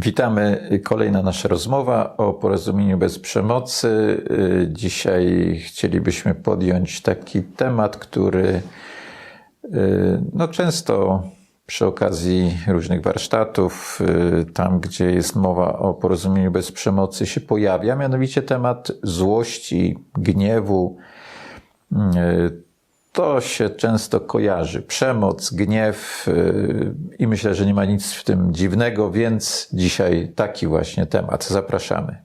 Witamy. Kolejna nasza rozmowa o porozumieniu bez przemocy. Dzisiaj chcielibyśmy podjąć taki temat, który no, często przy okazji różnych warsztatów, tam gdzie jest mowa o porozumieniu bez przemocy, się pojawia, mianowicie temat złości, gniewu. To się często kojarzy. Przemoc, gniew i myślę, że nie ma nic w tym dziwnego, więc dzisiaj taki właśnie temat. Zapraszamy.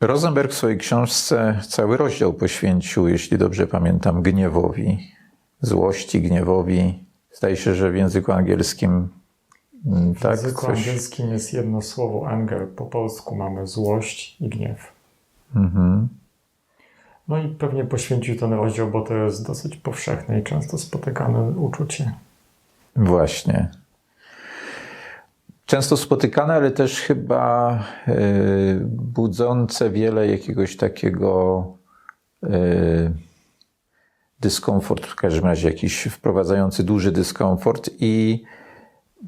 Rosenberg w swojej książce cały rozdział poświęcił, jeśli dobrze pamiętam, gniewowi, złości, gniewowi. Zdaje się, że w języku angielskim mm, W tak, języku coś. angielskim jest jedno słowo anger, po polsku mamy złość i gniew. Mhm. No i pewnie poświęcił ten rozdział, bo to jest dosyć powszechne i często spotykane uczucie. Właśnie. Często spotykane, ale też chyba y, budzące wiele jakiegoś takiego y, dyskomfort, w każdym razie jakiś wprowadzający duży dyskomfort i,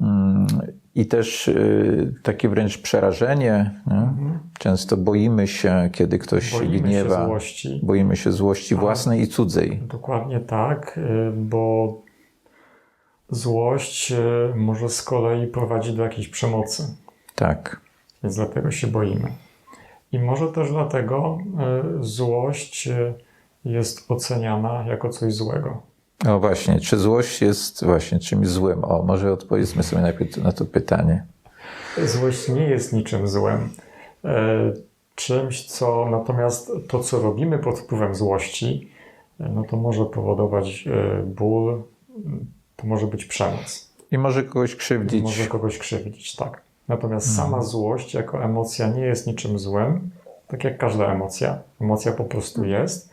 mm, i też y, takie wręcz przerażenie. Nie? Często boimy się, kiedy ktoś się Boimy gniewa. się złości. Boimy się złości własnej i cudzej. Dokładnie tak, y, bo złość y, może z kolei prowadzić do jakiejś przemocy, Tak. więc dlatego się boimy. I może też dlatego złość jest oceniana jako coś złego. O właśnie, czy złość jest właśnie czymś złym? O, może odpowiedzmy sobie najpierw na to pytanie. Złość nie jest niczym złym. E, Czymś, co natomiast to, co robimy pod wpływem złości, e, no to może powodować e, ból, to może być przemoc, I może kogoś krzywdzić. może kogoś krzywdzić, tak. Natomiast sama złość jako emocja nie jest niczym złym, tak jak każda emocja. Emocja po prostu jest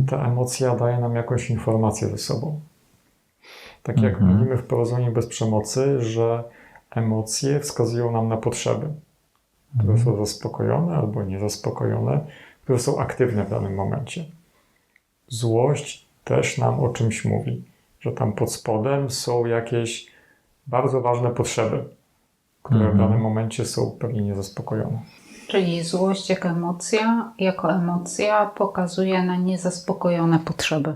i ta emocja daje nam jakąś informację ze sobą. Tak jak Mhm. mówimy w porozumieniu bez przemocy, że emocje wskazują nam na potrzeby, które są zaspokojone albo niezaspokojone, które są aktywne w danym momencie. Złość też nam o czymś mówi, że tam pod spodem są jakieś bardzo ważne potrzeby, które w danym momencie są pewnie niezaspokojone. Czyli złość jako emocja, jako emocja pokazuje na niezaspokojone potrzeby.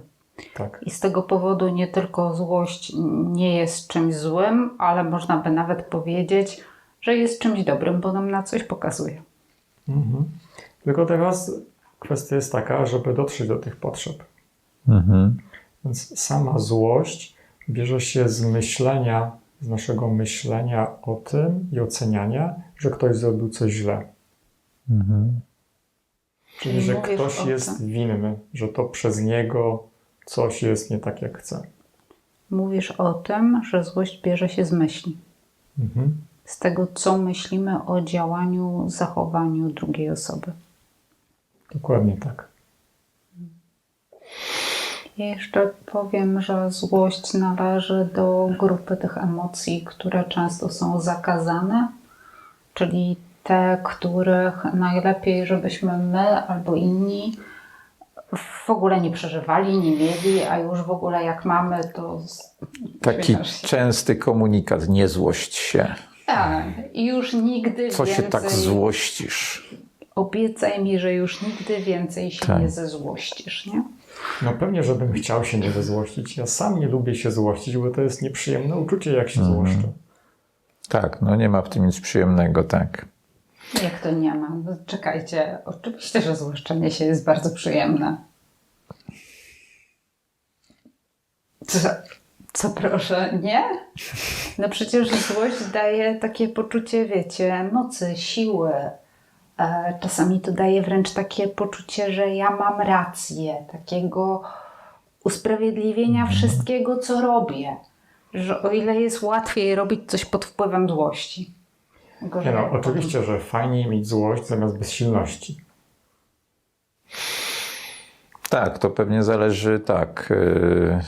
Tak. I z tego powodu nie tylko złość nie jest czymś złym, ale można by nawet powiedzieć, że jest czymś dobrym, bo nam na coś pokazuje. Mhm. Tylko teraz kwestia jest taka, żeby dotrzeć do tych potrzeb. Mhm. Więc sama złość bierze się z myślenia, z naszego myślenia o tym i oceniania, że ktoś zrobił coś źle. Mhm. Czyli, Czyli że ktoś jest winny, że to przez niego coś jest nie tak, jak chce. Mówisz o tym, że złość bierze się z myśli. Mhm. Z tego, co myślimy o działaniu, zachowaniu drugiej osoby. Dokładnie tak. Ja jeszcze powiem, że złość należy do grupy tych emocji, które często są zakazane, czyli te, których najlepiej, żebyśmy my albo inni w ogóle nie przeżywali, nie mieli, a już w ogóle jak mamy, to. z- Taki częsty komunikat, nie złość się. Tak, i już nigdy Co więcej. się tak złościsz? Obiecaj mi, że już nigdy więcej się Tak. nie zezłościsz, nie? No pewnie, żebym chciał się nie zezłościć. Ja sam nie lubię się złościć, bo to jest nieprzyjemne uczucie, jak się Mhm. złoszczę. Tak, no nie ma w tym nic przyjemnego, tak. Jak to nie ma? No, czekajcie, oczywiście, że złoszczenie się jest bardzo przyjemne. Co, co proszę, nie? No przecież złość daje takie poczucie, wiecie, mocy, siły. E, czasami to daje wręcz takie poczucie, że ja mam rację, takiego usprawiedliwienia wszystkiego, co robię. Że o ile jest łatwiej robić coś pod wpływem złości. Nie no, oczywiście, że fajniej mieć złość zamiast bezsilności. Tak, to pewnie zależy, tak. Yy,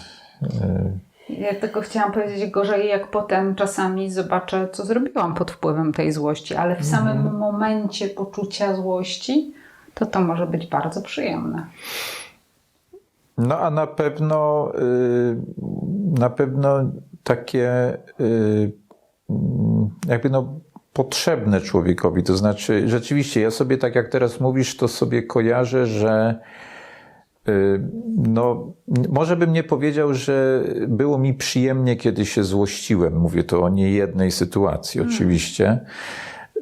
yy, Ja tylko chciałam powiedzieć gorzej, jak potem czasami zobaczę, co zrobiłam pod wpływem tej złości, ale w samym momencie poczucia złości, to to może być bardzo przyjemne. No a na pewno y, na pewno takie y, mm, jakby no potrzebne człowiekowi. To znaczy, rzeczywiście, ja sobie tak jak teraz mówisz, to sobie kojarzę, że y, no, może bym nie powiedział, że było mi przyjemnie, kiedy się złościłem. Mówię to o niejednej sytuacji, oczywiście,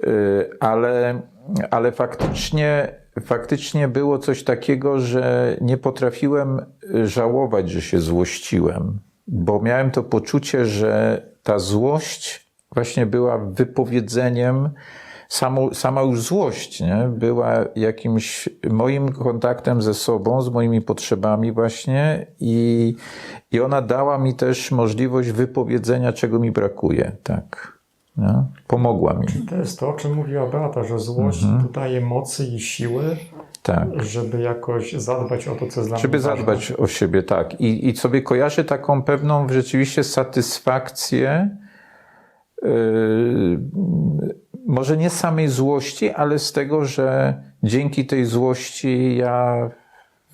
Y, ale, ale faktycznie, faktycznie było coś takiego, że nie potrafiłem żałować, że się złościłem, bo miałem to poczucie, że ta złość właśnie była wypowiedzeniem, samo, sama już złość, nie? była jakimś moim kontaktem ze sobą, z moimi potrzebami właśnie i, i ona dała mi też możliwość wypowiedzenia, czego mi brakuje, tak. Pomogła mi, To jest to, o czym mówiła Beata, że złość Mhm. dodaje mocy i siły, tak. żeby jakoś zadbać o to, co jest dla Żeby zadbać o siebie, tak. I, I sobie kojarzę taką pewną rzeczywiście satysfakcję, może nie z samej złości, ale z tego, że dzięki tej złości ja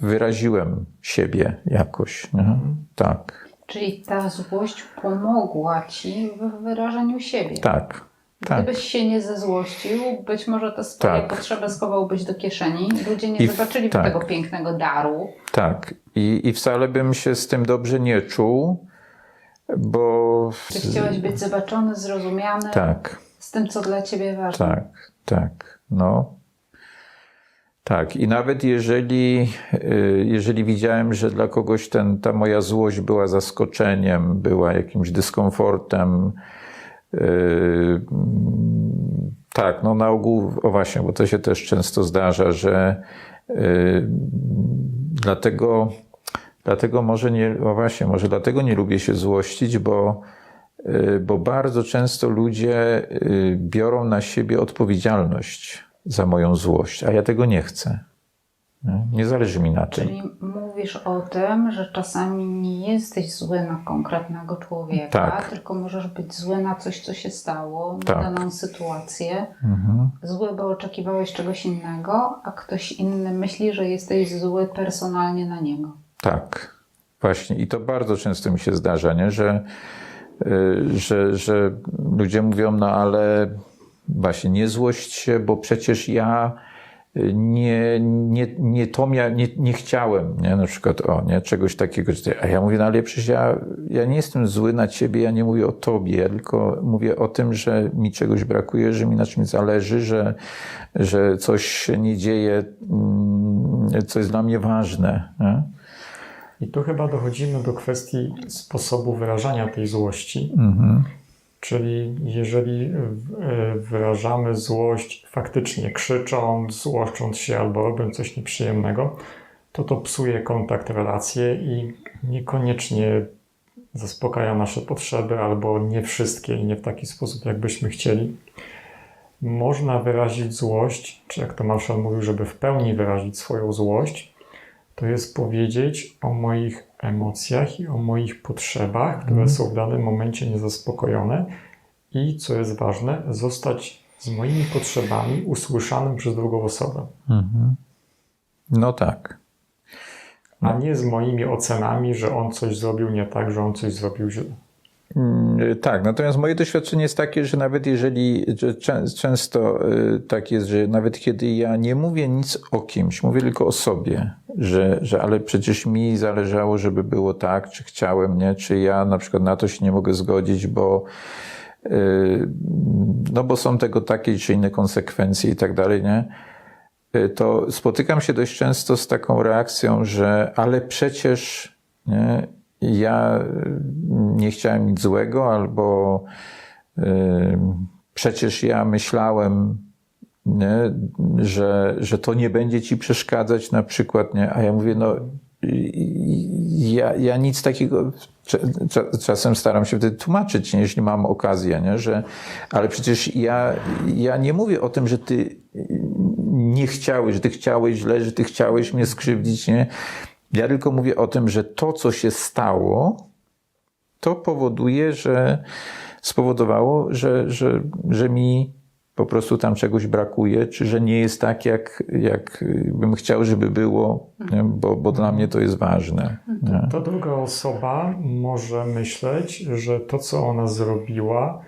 wyraziłem siebie jakoś. Nie? Tak, Czyli ta złość pomogła ci w wyrażeniu siebie. tak, tak. Gdybyś się nie zezłościł, być może te swoje Tak. potrzeby schowałbyś do kieszeni. Ludzie nie I w- zobaczyliby tak. tego pięknego daru. Tak. I, I wcale bym się z tym dobrze nie czuł, bo. Ty chciałeś być zobaczony, zrozumiany Tak. z tym, co dla ciebie ważne. Tak, tak. No. Tak, i nawet jeżeli, y, jeżeli widziałem, że dla kogoś ten, ta moja złość była zaskoczeniem, była jakimś dyskomfortem, y, tak, no na ogół, o właśnie, bo to się też często zdarza, że y, dlatego, dlatego może nie, o właśnie, może dlatego nie lubię się złościć, bo Y, bo bardzo często ludzie y, biorą na siebie odpowiedzialność za moją złość, a ja tego nie chcę. Nie? Nie zależy mi na tym. Czyli mówisz o tym, że czasami nie jesteś zły na konkretnego człowieka, Tak. tylko możesz być zły na coś, co się stało, na Tak. daną sytuację. Mhm. Zły, bo oczekiwałeś czegoś innego, a ktoś inny myśli, że jesteś zły personalnie na niego. Tak, właśnie. I to bardzo często mi się zdarza, nie? Że, y, że, że ludzie mówią, no ale właśnie nie złość się, bo przecież ja y, nie, nie, nie to mia, nie, nie chciałem, nie? Na przykład, o, nie? Czegoś takiego. A ja mówię, no ale przecież ja, ja nie jestem zły na ciebie, ja nie mówię o tobie, ja tylko mówię o tym, że mi czegoś brakuje, że mi na czymś zależy, że, że coś się nie dzieje, mm, co jest dla mnie ważne, nie? I tu chyba dochodzimy do kwestii sposobu wyrażania tej złości. Mhm. Czyli jeżeli e, wyrażamy złość faktycznie krzycząc, złoszcząc się albo robiąc coś nieprzyjemnego, to to psuje kontakt, relacje i niekoniecznie zaspokaja nasze potrzeby albo nie wszystkie i nie w taki sposób, jakbyśmy chcieli. Można wyrazić złość, czy jak to Marshall mówił, żeby w pełni wyrazić swoją złość, to jest powiedzieć o moich emocjach i o moich potrzebach, które są w danym momencie niezaspokojone i, co jest ważne, zostać z moimi potrzebami usłyszanym przez drugą osobę, Mhm. No tak. a nie z moimi ocenami, że on coś zrobił nie tak, że on coś zrobił źle. Mm, Tak, natomiast moje doświadczenie jest takie, że nawet jeżeli, że czę- często y, tak jest, że nawet kiedy ja nie mówię nic o kimś, mówię tylko o sobie, że, że ale przecież mi zależało, żeby było tak, czy chciałem, nie, czy ja na przykład na to się nie mogę zgodzić, bo y, no bo są tego takie czy inne konsekwencje i tak dalej, nie? Y, To spotykam się dość często z taką reakcją, że ale przecież nie, ja y, nie chciałem nic złego, albo y, przecież ja myślałem, nie, że, że to nie będzie ci przeszkadzać na przykład, nie? a ja mówię, no ja, ja nic takiego, cza- cza- czasem staram się wtedy tłumaczyć, nie, jeśli mam okazję, nie, że, ale przecież ja, ja nie mówię o tym, że ty nie chciałeś, że ty chciałeś źle, że ty chciałeś mnie skrzywdzić, nie? Ja tylko mówię o tym, że to, co się stało, to powoduje, że spowodowało, że, że, że mi po prostu tam czegoś brakuje, czy że nie jest tak, jak, jak bym chciał, żeby było? Bo, bo dla mnie to jest ważne. Ta druga osoba może myśleć, że to, co ona zrobiła,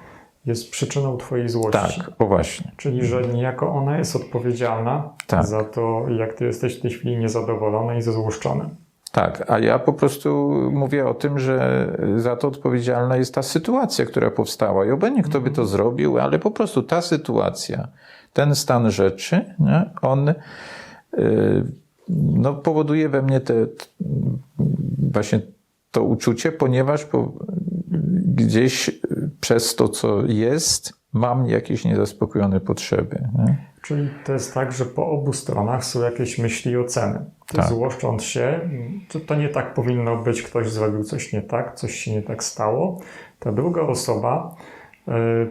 jest przyczyną Twojej złości. Tak, o właśnie. Czyli, że niejako ona jest odpowiedzialna Tak. za to, jak Ty jesteś w tej chwili niezadowolony i zezłoszczony. Tak, a ja po prostu mówię o tym, że za to odpowiedzialna jest ta sytuacja, która powstała. I obojętnie kto by to zrobił, ale po prostu ta sytuacja, ten stan rzeczy, nie, on y, no, powoduje we mnie te, właśnie to uczucie, ponieważ po, gdzieś y, przez to, co jest, mam jakieś niezaspokojone potrzeby. Nie? Czyli to jest tak, że po obu stronach są jakieś myśli i oceny. Ty Tak. złoszcząc się, to, to nie tak powinno być, ktoś zrobił coś nie tak, coś się nie tak stało. Ta druga osoba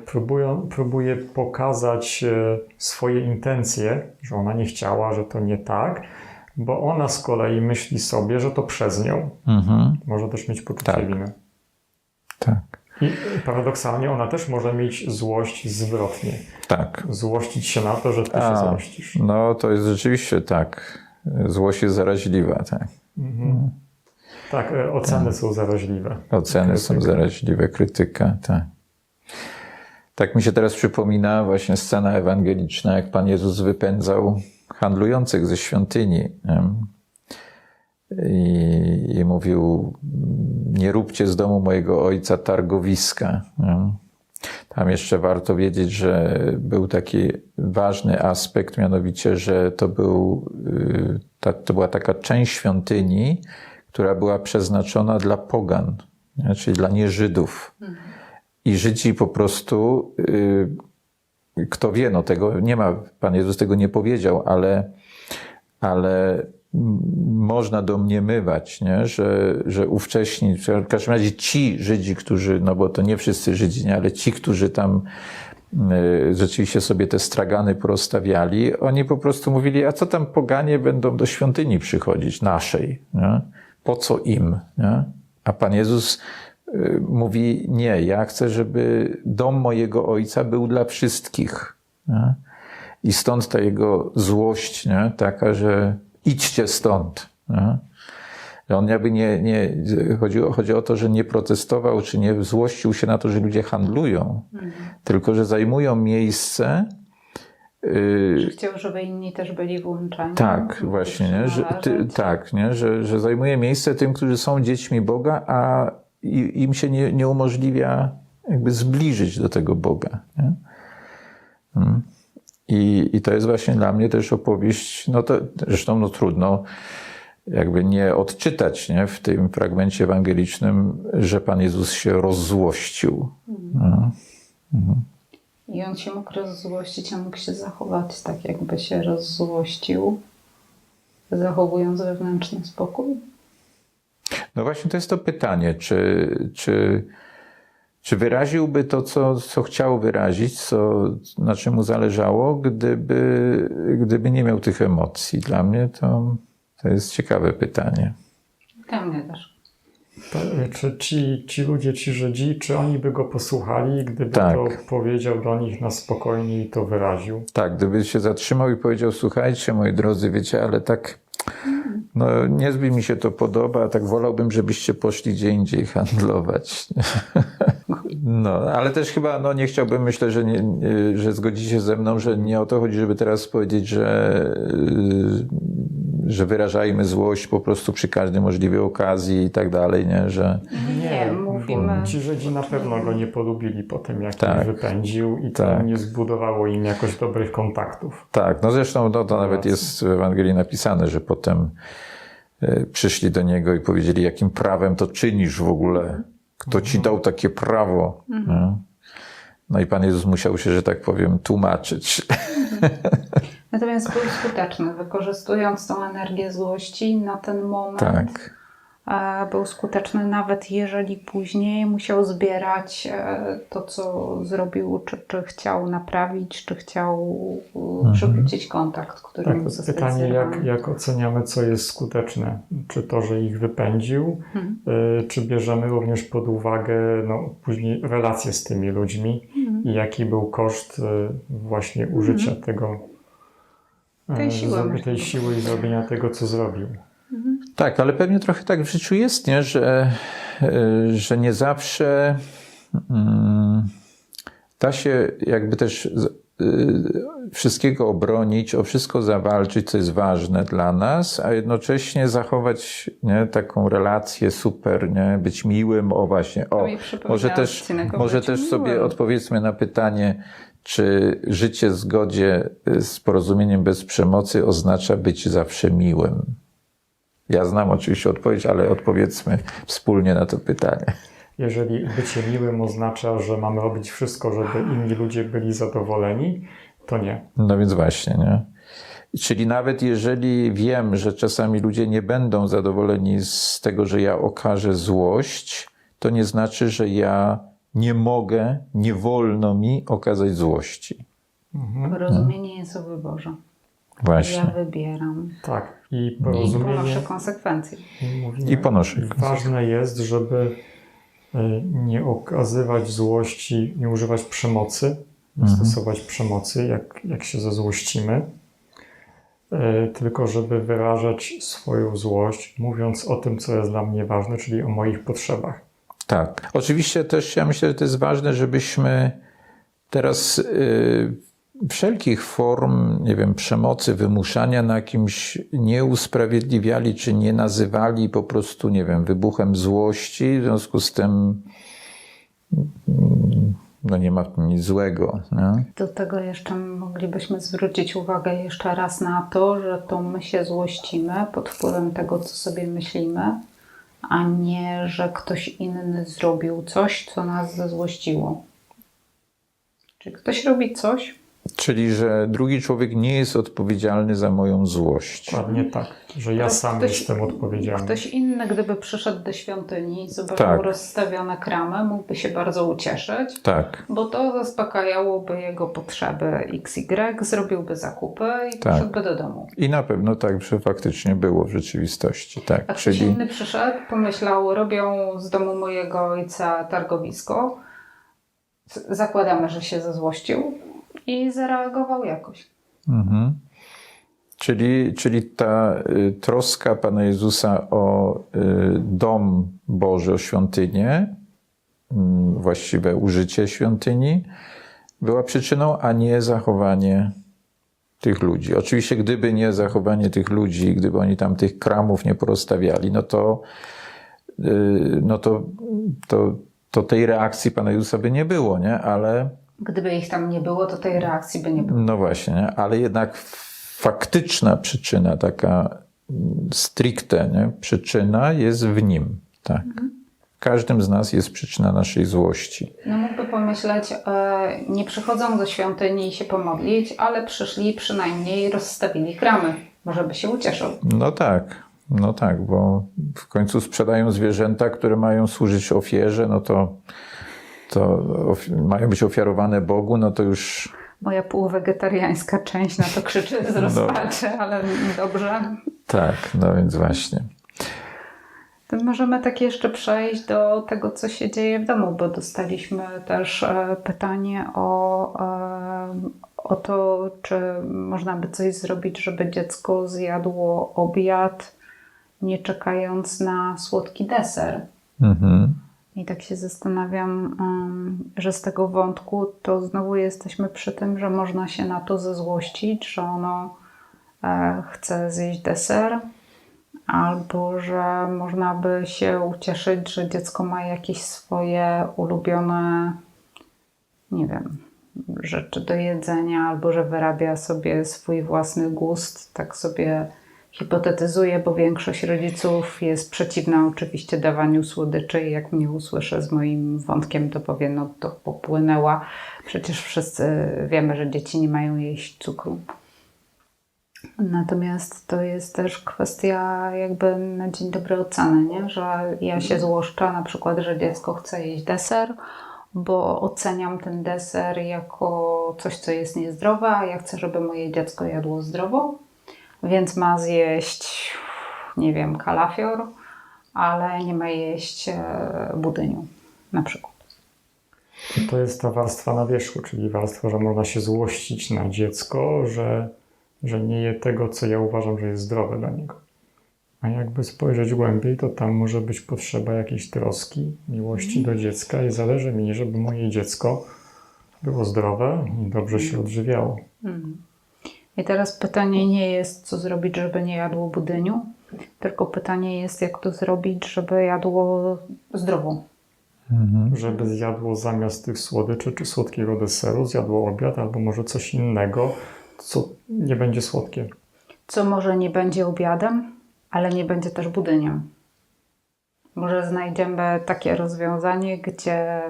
próbują, próbuje pokazać e, swoje intencje, że ona nie chciała, że to nie tak, bo ona z kolei myśli sobie, że to przez nią. Mhm, Może też mieć poczucie Tak. winy. tak, I paradoksalnie ona też może mieć złość zwrotnie. tak. Złościć się na to, że ty się A, złościsz. No, to jest rzeczywiście tak. Złość jest zaraźliwa, tak. Mhm. Tak, e, oceny są zaraźliwe. Oceny są Krytyka. zaraźliwe, krytyka, tak. Tak mi się teraz przypomina właśnie scena ewangeliczna, jak Pan Jezus wypędzał handlujących ze świątyni. I, I mówił, nie róbcie z domu mojego ojca targowiska. Tam jeszcze warto wiedzieć, że był taki ważny aspekt, mianowicie, że to, był, y, to była taka część świątyni, która była przeznaczona dla pogan, czyli dla nieżydów. I Żydzi po prostu, y, kto wie, no tego nie ma, Pan Jezus tego nie powiedział, ale, ale można domniemywać, nie? Że, że ówcześni, w każdym razie ci Żydzi, którzy, no bo to nie wszyscy Żydzi, nie? ale ci, którzy tam y, rzeczywiście sobie te stragany porozstawiali, oni po prostu mówili, a co tam poganie będą do świątyni przychodzić, naszej, nie? po co im? Nie? A Pan Jezus mówi, nie, ja chcę, żeby dom mojego Ojca był dla wszystkich. Nie? I stąd ta jego złość, nie? taka, że idźcie stąd. Nie? On jakby nie, nie chodzi, o, chodzi o to, że nie protestował, czy nie złościł się na to, że ludzie handlują, tylko że zajmują miejsce, y, Chciał, żeby inni też byli włączani. tak, Mogli właśnie, nie? Że, ty, tak, nie? Że, że zajmuje miejsce tym, którzy są dziećmi Boga, a i- im się nie, nie umożliwia jakby zbliżyć do tego Boga. Nie? Mm. I, I to jest właśnie dla mnie też opowieść, no to zresztą no trudno jakby nie odczytać nie? w tym fragmencie ewangelicznym, że Pan Jezus się rozzłościł. No. I on się mógł rozzłościć, a mógł się zachować tak, jakby się rozzłościł, zachowując wewnętrzny spokój. No właśnie to jest to pytanie, czy, czy, czy wyraziłby to, co, co chciał wyrazić, co, na czym mu zależało, gdyby, gdyby nie miał tych emocji. Dla mnie to, to jest ciekawe pytanie. Dla mnie też. Czy ci, ci ludzie, ci Żydzi, czy oni by go posłuchali, gdyby Tak. to powiedział do nich na spokojnie i to wyraził? Tak, gdyby się zatrzymał i powiedział, słuchajcie, moi drodzy, wiecie, ale tak, no niezbyt mi się to podoba, tak wolałbym, żebyście poszli gdzie indziej handlować. No, ale też chyba, no nie chciałbym, myślę, że, nie- że zgodzicie ze mną, że nie o to chodzi, żeby teraz powiedzieć, że, y, że wyrażajmy złość po prostu przy każdej możliwej okazji i tak dalej, nie, że Nie, mówimy. Ci Żydzi na pewno go nie polubili po tym, jak Tak. wypędził i to Tak. nie zbudowało im jakoś dobrych kontaktów. Tak, no zresztą no, to nawet jest w Ewangelii napisane, że potem e, przyszli do niego i powiedzieli, jakim prawem to czynisz w ogóle? Kto ci dał takie prawo? No. no i Pan Jezus musiał się, że tak powiem, tłumaczyć. Natomiast był skuteczny, wykorzystując tą energię złości na ten moment, Tak, e, był skuteczny, nawet jeżeli później musiał zbierać e, to, co zrobił, czy, czy chciał naprawić, czy chciał e, przywrócić kontakt, który Tak, mu został pytanie, jak, jak oceniamy, co jest skuteczne? Czy to, że ich wypędził, Mhm. y, czy bierzemy również pod uwagę no, później relacje z tymi ludźmi Mhm. i jaki był koszt właśnie użycia tego, Tej y, siły, tej siły i zrobienia tego, co zrobił. Tak, ale pewnie trochę tak w życiu jest, nie? Że, y, że nie zawsze mm, da się jakby też y, wszystkiego obronić, o wszystko zawalczyć, co jest ważne dla nas, a jednocześnie zachować nie, taką relację super, nie? być miłym, o właśnie, o, może też, może też sobie odpowiedzmy na pytanie, czy życie w zgodzie y, z porozumieniem bez przemocy oznacza być zawsze miłym? Ja znam oczywiście odpowiedź, ale odpowiedzmy wspólnie na to pytanie. Jeżeli bycie miłym oznacza, że mamy robić wszystko, żeby inni ludzie byli zadowoleni, to nie. No więc właśnie, nie? Czyli nawet jeżeli wiem, że czasami ludzie nie będą zadowoleni z tego, że ja okażę złość, to nie znaczy, że ja nie mogę, nie wolno mi okazać złości. Porozumienie jest o wyborze. Ja Właśnie. wybieram Tak. I i porozumienie. ponoszę konsekwencje. mówimy, I ponoszę. Ważne jest, żeby y, nie okazywać złości, nie używać przemocy, nie Mhm. stosować przemocy, jak, jak się zezłościmy, y, tylko żeby wyrażać swoją złość, mówiąc o tym, co jest dla mnie ważne, czyli o moich potrzebach. Tak. Oczywiście też ja myślę, że to jest ważne, żebyśmy teraz y, wszelkich form, nie wiem, przemocy, wymuszania na kimś nie usprawiedliwiali, czy nie nazywali po prostu, nie wiem, wybuchem złości. W związku z tym mm, no nie ma w tym nic złego. Nie? Do tego jeszcze moglibyśmy zwrócić uwagę jeszcze raz na to, że to my się złościmy pod wpływem tego, co sobie myślimy, a nie, że ktoś inny zrobił coś, co nas zezłościło. Czyli ktoś robi coś, Czyli, że drugi człowiek nie jest odpowiedzialny za moją złość. Dokładnie tak, że ja sam ktoś- jestem odpowiedzialny. ktoś inny, gdyby przyszedł do świątyni i zobaczył Tak. rozstawione kramy, mógłby się bardzo ucieszyć, Tak. bo to zaspokajałoby jego potrzeby XY, zrobiłby zakupy i Tak. poszedłby do domu. I na pewno tak, że faktycznie było w rzeczywistości. Tak. A ktoś Czyli. inny przyszedł, pomyślał, robią z domu mojego ojca targowisko. Zakładamy, że się zezłościł i zareagował jakoś. Mhm. Czyli, czyli ta y, troska Pana Jezusa o y, dom Boży, o świątynię, mm, właściwe użycie świątyni, była przyczyną, a nie zachowanie tych ludzi. Oczywiście, gdyby nie zachowanie tych ludzi, gdyby oni tam tych kramów nie porozstawiali, no to, y, no to, to, to tej reakcji Pana Jezusa by nie było, nie? Ale Gdyby ich tam nie było, to tej reakcji by nie było. no właśnie, nie? ale jednak faktyczna przyczyna, taka mm, stricte nie? przyczyna jest w nim. Tak. W każdym z nas jest przyczyna naszej złości. No mógłby pomyśleć, e, nie przychodzą do świątyni się pomodlić, ale przyszli przynajmniej rozstawili kramy. Może by się ucieszył. No tak, no tak, bo w końcu sprzedają zwierzęta, które mają służyć ofierze, no to, to mają być ofiarowane Bogu, no to już Moja półwegetariańska część na to krzyczy z rozpaczy, ale dobrze. tak, no więc właśnie. To możemy tak jeszcze przejść do tego, co się dzieje w domu, bo dostaliśmy też e, pytanie o, e, o to, czy można by coś zrobić, żeby dziecko zjadło obiad, nie czekając na słodki deser. Mhm. I tak się zastanawiam, że z tego wątku to znowu jesteśmy przy tym, że można się na to zezłościć, że ono e, chce zjeść deser, albo że można by się ucieszyć, że dziecko ma jakieś swoje ulubione, nie wiem, rzeczy do jedzenia, albo że wyrabia sobie swój własny gust, tak sobie hipotetyzuję, bo większość rodziców jest przeciwna oczywiście dawaniu słodyczy i jak mnie usłyszę z moim wątkiem, to powie, no to popłynęła. Przecież wszyscy wiemy, że dzieci nie mają jeść cukru. Natomiast to jest też kwestia jakby na dzień dobry oceny, nie? że ja się złoszczę na przykład, że dziecko chce jeść deser, bo oceniam ten deser jako coś, co jest niezdrowe, a ja chcę, żeby moje dziecko jadło zdrowo, więc ma zjeść, nie wiem, kalafior, ale nie ma jeść e, budyniu na przykład. To jest ta warstwa na wierzchu, czyli warstwa, że można się złościć na dziecko, że, że nie je tego, co ja uważam, że jest zdrowe dla niego. A jakby spojrzeć głębiej, to tam może być potrzeba jakiejś troski, miłości do dziecka i zależy mi, żeby moje dziecko było zdrowe i dobrze się odżywiało. I teraz pytanie nie jest, co zrobić, żeby nie jadło budyniu, tylko pytanie jest, jak to zrobić, żeby jadło zdrowo. Żeby zjadło zamiast tych słodyczy czy słodkiego deseru, zjadło obiad albo może coś innego, co nie będzie słodkie. Co może nie będzie obiadem, ale nie będzie też budyniem. Może znajdziemy takie rozwiązanie, gdzie,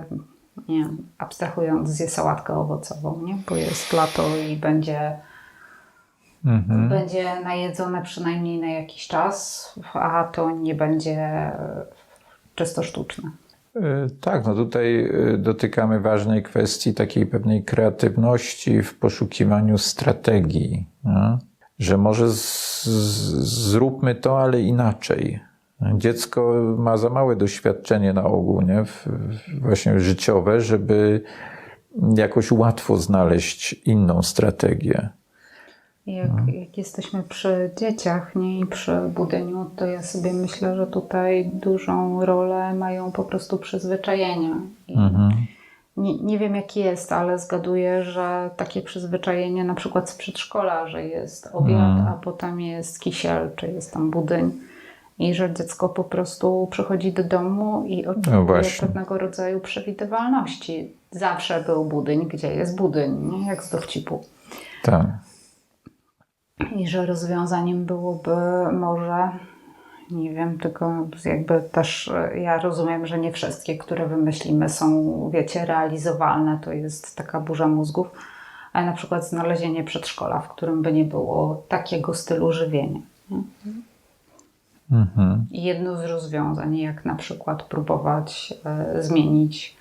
nie wiem, abstrahując, zje sałatkę owocową, nie? bo jest lato i będzie, będzie najedzone przynajmniej na jakiś czas, a to nie będzie czysto sztuczne. Y, Tak, no tutaj y, dotykamy ważnej kwestii takiej pewnej kreatywności w poszukiwaniu strategii. nie? Że może z, zróbmy to, ale inaczej. Dziecko ma za małe doświadczenie na ogół, nie? W- właśnie życiowe, żeby jakoś łatwo znaleźć inną strategię. Jak, jak jesteśmy przy dzieciach nie, i przy budyniu, to ja sobie myślę, że tutaj dużą rolę mają po prostu przyzwyczajenia. I nie, nie wiem jak jest, ale zgaduję, że takie przyzwyczajenie na przykład z przedszkola, że jest obiad, a potem jest kisiel, czy jest tam budyń. I że dziecko po prostu przychodzi do domu i oczekuje właśnie. pewnego rodzaju przewidywalności. Zawsze był budyń, gdzie jest budyń, nie? jak z dowcipu. Tak. I że rozwiązaniem byłoby może, nie wiem, tylko jakby też e, ja rozumiem, że nie wszystkie, które wymyślimy są, wiecie, realizowalne. To jest taka burza mózgów. Ale na przykład znalezienie przedszkola, w którym by nie było takiego stylu żywienia. Nie? I jedno z rozwiązań, jak na przykład próbować e, zmienić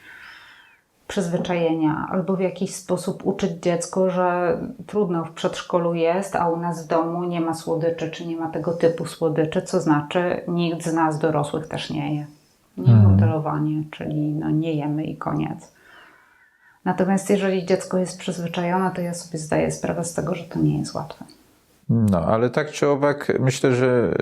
przyzwyczajenia albo w jakiś sposób uczyć dziecko, że trudno w przedszkolu jest, a u nas w domu nie ma słodyczy, czy nie ma tego typu słodyczy, co znaczy nikt z nas dorosłych też nie je. Nie modelowanie, czyli no nie jemy i koniec. Natomiast jeżeli dziecko jest przyzwyczajone, to ja sobie zdaję sprawę z tego, że to nie jest łatwe. No, ale tak czy owak, myślę, że,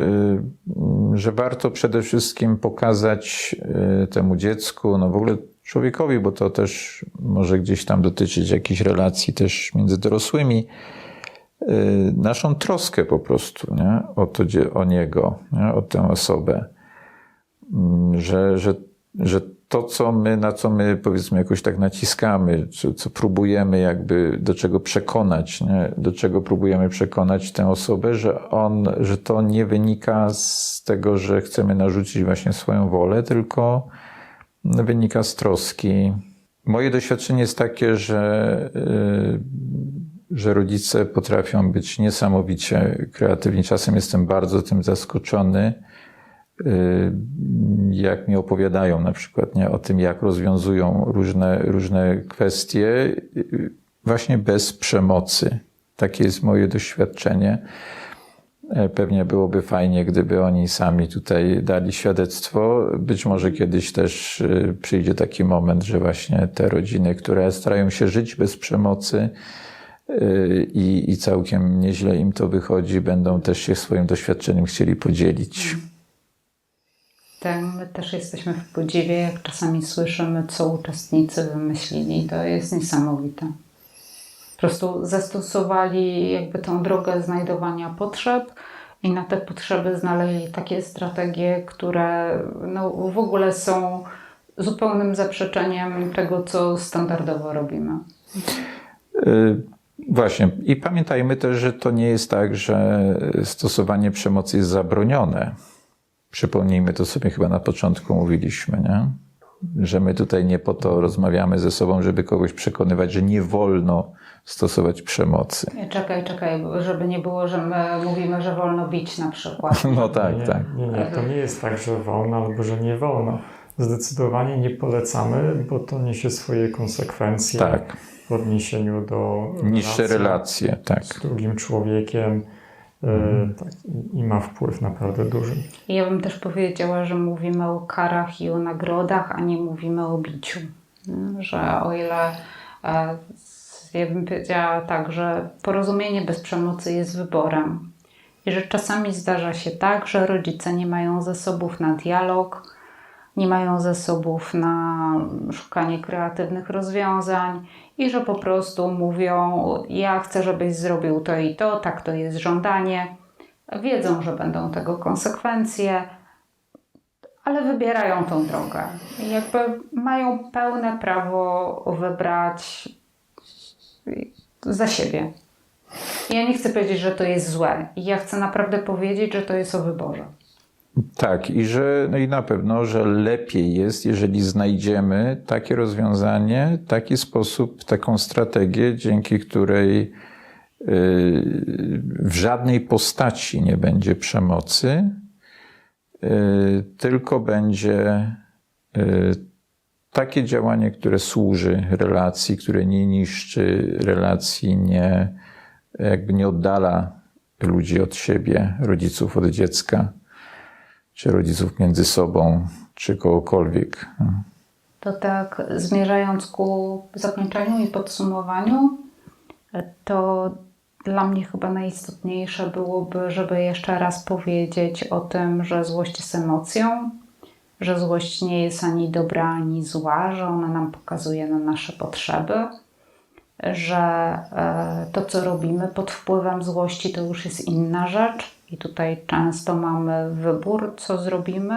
y, że warto przede wszystkim pokazać y, temu dziecku, no w ogóle człowiekowi, bo to też może gdzieś tam dotyczyć jakichś relacji też między dorosłymi, y, naszą troskę po prostu nie? O, to, o niego, nie? o tę osobę. Mm, Że, że, że to, co my, na co my powiedzmy jakoś tak naciskamy, czy co próbujemy jakby do czego przekonać, nie? do czego próbujemy przekonać tę osobę, że on, że to nie wynika z tego, że chcemy narzucić właśnie swoją wolę, tylko wynika z troski. Moje doświadczenie jest takie, że, yy, że rodzice potrafią być niesamowicie kreatywni. Czasem jestem bardzo tym zaskoczony, yy, jak mi opowiadają na przykład nie, o tym, jak rozwiązują różne, różne kwestie yy, właśnie bez przemocy. Takie jest moje doświadczenie. E, Pewnie byłoby fajnie, gdyby oni sami tutaj dali świadectwo. Być może kiedyś też y, przyjdzie taki moment, że właśnie te rodziny, które starają się żyć bez przemocy y, i, i całkiem nieźle im to wychodzi, będą też się swoim doświadczeniem chcieli podzielić. Tak, my też jesteśmy w podziwie, jak czasami słyszymy, co uczestnicy wymyślili. To jest niesamowite. Prostu zastosowali jakby tą drogę znajdowania potrzeb i na te potrzeby znaleźli takie strategie, które no, w ogóle są zupełnym zaprzeczeniem tego, co standardowo robimy. Y, Właśnie. I pamiętajmy też, że to nie jest tak, że stosowanie przemocy jest zabronione. Przypomnijmy, to sobie chyba na początku mówiliśmy, nie? Że my tutaj nie po to rozmawiamy ze sobą, żeby kogoś przekonywać, że nie wolno stosować przemocy. Nie, czekaj, czekaj, żeby nie było, że my mówimy, że wolno bić na przykład. No tak, nie, tak. Nie, nie, to nie jest tak, że wolno albo że nie wolno. Zdecydowanie nie polecamy, bo to niesie swoje konsekwencje Tak. w odniesieniu do Niższe relacji relacje, tak. z drugim człowiekiem e, tak, i- ma wpływ naprawdę duży. Ja bym też powiedziała, że mówimy o karach i o nagrodach, a nie mówimy o biciu. Że o ile e, ja bym powiedziała tak, że porozumienie bez przemocy jest wyborem. I że czasami zdarza się tak, że rodzice nie mają zasobów na dialog, nie mają zasobów na szukanie kreatywnych rozwiązań i że po prostu mówią: Ja chcę, żebyś zrobił to i to, tak to jest żądanie. Wiedzą, że będą tego konsekwencje, ale wybierają tą drogę. Jakby mają pełne prawo wybrać za siebie. Ja nie chcę powiedzieć, że to jest złe. Ja chcę naprawdę powiedzieć, że to jest o wyborze. Tak, i że, no i na pewno, że lepiej jest, jeżeli znajdziemy takie rozwiązanie, taki sposób, taką strategię, dzięki której y, w żadnej postaci nie będzie przemocy, y, tylko będzie y, takie działanie, które służy relacji, które nie niszczy relacji, nie, jakby nie oddala ludzi od siebie, rodziców od dziecka czy rodziców między sobą, czy kogokolwiek. To tak, zmierzając ku zakończeniu i podsumowaniu, to dla mnie chyba najistotniejsze byłoby, żeby jeszcze raz powiedzieć o tym, że złość jest emocją, że złość nie jest ani dobra, ani zła, że ona nam pokazuje na nasze potrzeby, że e, to, co robimy pod wpływem złości, to już jest inna rzecz. I tutaj często mamy wybór, co zrobimy,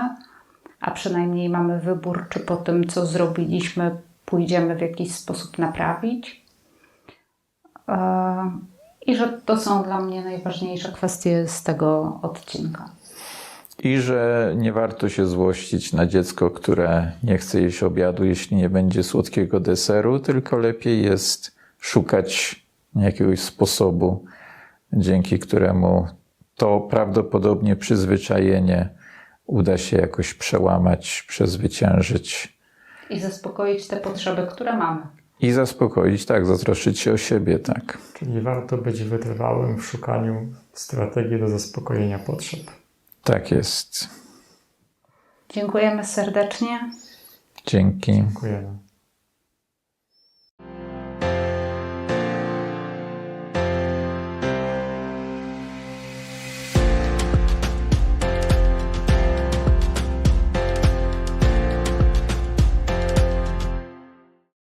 a przynajmniej mamy wybór, czy po tym, co zrobiliśmy, pójdziemy w jakiś sposób naprawić. E, I że to są dla mnie najważniejsze kwestie z tego odcinka. I że nie warto się złościć na dziecko, które nie chce jeść obiadu, jeśli nie będzie słodkiego deseru, tylko lepiej jest szukać jakiegoś sposobu, dzięki któremu to prawdopodobnie przyzwyczajenie uda się jakoś przełamać, przezwyciężyć I zaspokoić te potrzeby, które mamy. i zaspokoić, tak, zatroszczyć się o siebie, tak. Czyli warto być wytrwałym w szukaniu strategii do zaspokojenia potrzeb. Tak jest. Dziękujemy serdecznie. Dzięki. Dziękujemy.